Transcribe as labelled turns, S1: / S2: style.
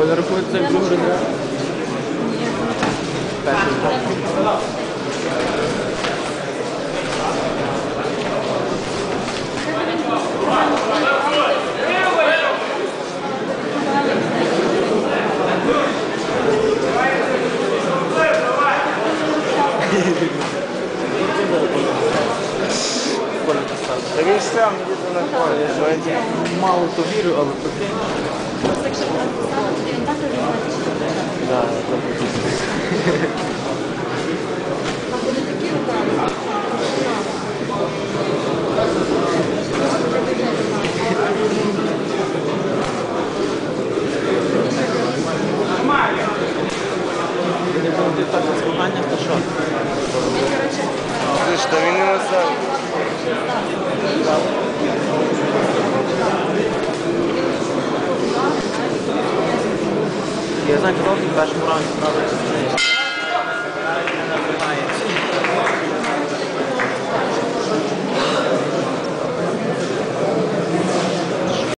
S1: Коли рахується як другий розряд? Перший розряд. Коля поставив.
S2: Та він сам їде на полі, знаєте.
S1: Мало то вірю, але прикинь. Не буде так змагання, то що?
S2: Ж, та він не на.
S1: Я знаю, що в першому раунді правда.